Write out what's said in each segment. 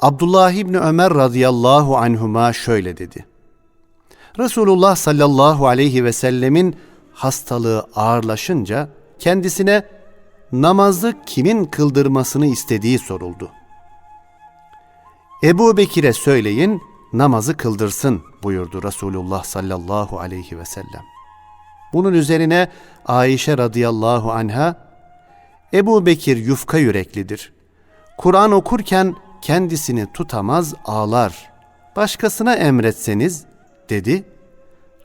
Abdullah İbni Ömer radıyallahu anhuma şöyle dedi. Resulullah sallallahu aleyhi ve sellemin hastalığı ağırlaşınca kendisine namazı kimin kıldırmasını istediği soruldu. Ebu Bekir'e söyleyin namazı kıldırsın buyurdu Resulullah sallallahu aleyhi ve sellem. Bunun üzerine Ayşe radıyallahu anha Ebu Bekir yufka yüreklidir. Kur'an okurken kendisini tutamaz ağlar. Başkasına emretseniz dedi.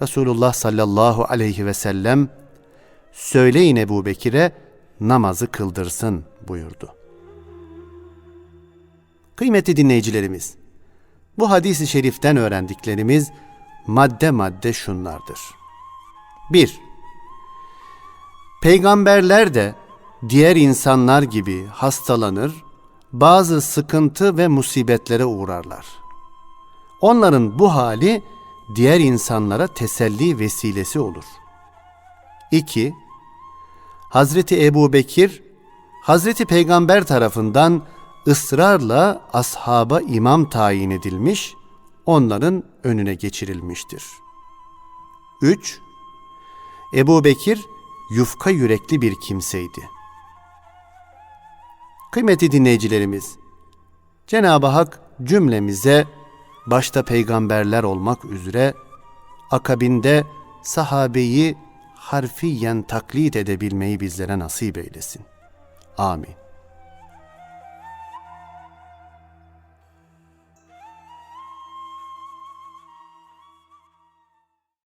Resulullah sallallahu aleyhi ve sellem söyleyin Ebu Bekir'e namazı kıldırsın buyurdu. Kıymetli dinleyicilerimiz, bu hadisi şeriften öğrendiklerimiz madde madde şunlardır. 1. Peygamberler de diğer insanlar gibi hastalanır, bazı sıkıntı ve musibetlere uğrarlar. Onların bu hali diğer insanlara teselli vesilesi olur. 2. Hazreti Ebu Bekir, Hazreti Peygamber tarafından ısrarla ashaba imam tayin edilmiş, onların önüne geçirilmiştir. 3. Ebu Bekir yufka yürekli bir kimseydi. Kıymetli dinleyicilerimiz, Cenab-ı Hak cümlemize başta peygamberler olmak üzere akabinde sahabeyi harfiyen taklit edebilmeyi bizlere nasip eylesin. Amin.